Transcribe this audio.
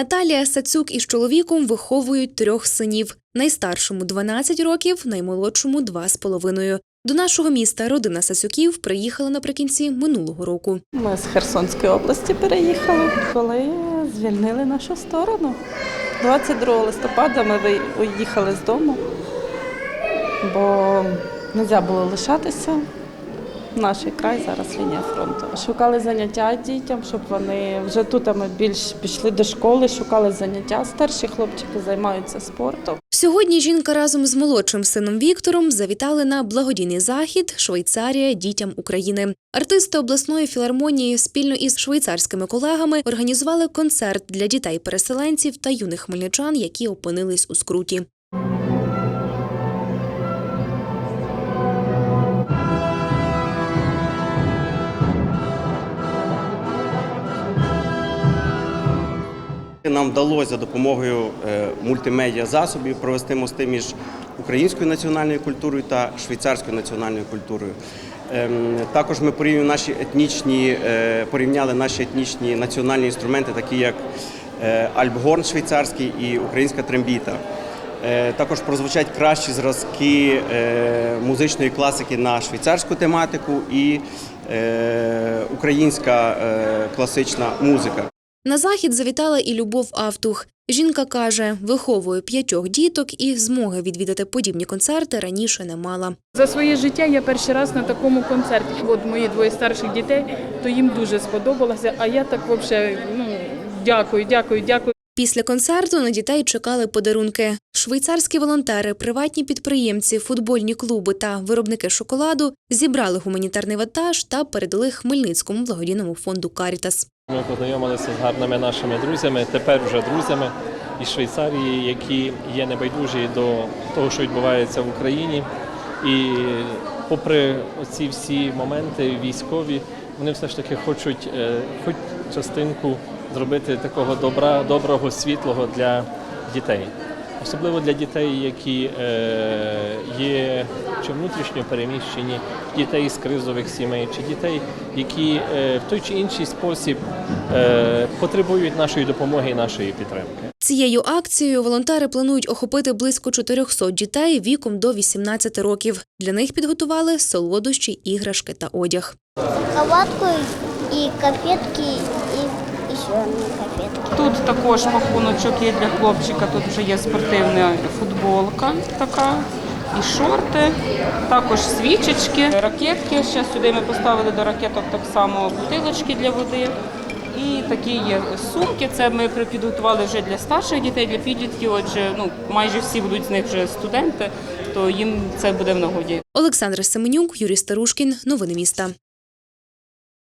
Наталія Сацюк із чоловіком виховують трьох синів. Найстаршому 12 років, наймолодшому 2,5. До нашого міста родина Сацюків приїхала наприкінці минулого року. Ми з Херсонської області переїхали, коли звільнили нашу сторону. 22 листопада ми ви- уїхали з дому, бо не можна було лишатися. Наш край зараз лінія фронту. Шукали заняття дітям, щоб вони вже тут ми більш пішли до школи, шукали заняття. Старші хлопчики займаються спортом. Сьогодні жінка разом з молодшим сином Віктором завітали на благодійний захід Швейцарія дітям України. Артисти обласної філармонії спільно із швейцарськими колегами організували концерт для дітей-переселенців та юних хмельничан, які опинились у скруті. Нам вдалося за допомогою е, мультимедіа засобів провести мости між українською національною культурою та швейцарською національною культурою. Ем, Також ми порівняли наші етнічні, е, порівняли наші етнічні національні інструменти, такі як е, альбгорн швейцарський і українська трембіта. Також прозвучать кращі зразки музичної класики на швейцарську тематику і українська класична музика. На захід завітала і Любов Автух. Жінка каже, виховує п'ятьох діток і змоги відвідати подібні концерти раніше не мала. За своє життя я перший раз на такому концерті. От мої двоє старших дітей, то їм дуже сподобалося. А я так взагалі ну, дякую, дякую, дякую. Після концерту на дітей чекали подарунки. Швейцарські волонтери, приватні підприємці, футбольні клуби та виробники шоколаду зібрали гуманітарний вантаж та передали Хмельницькому благодійному фонду Карітас. Ми познайомилися з гарними нашими друзями, тепер вже друзями із Швейцарії, які є небайдужі до того, що відбувається в Україні. І попри ці всі моменти військові, вони все ж таки хочуть е, хоч частинку зробити такого добра, доброго, світлого для дітей. Особливо для дітей, які е, є чи внутрішньо переміщені, дітей з кризових сімей, чи дітей, які е, в той чи інший спосіб е, потребують нашої допомоги і нашої підтримки. Цією акцією волонтери планують охопити близько 400 дітей віком до 18 років. Для них підготували солодощі, іграшки та одяг. шоколадку и конфетки Тут також пакуночок є для хлопчика. Тут вже є спортивна футболка така. І шорти, також свічечки, ракетки. Ще сюди ми поставили до ракеток так само бутилочки для води. І такі є сумки. Це ми підготували вже для старших дітей, для підлітків. Отже, ну майже всі будуть з них вже студенти, то їм це буде в нагоді. Олександр Семенюк, Юрій Старушкін. Новини міста.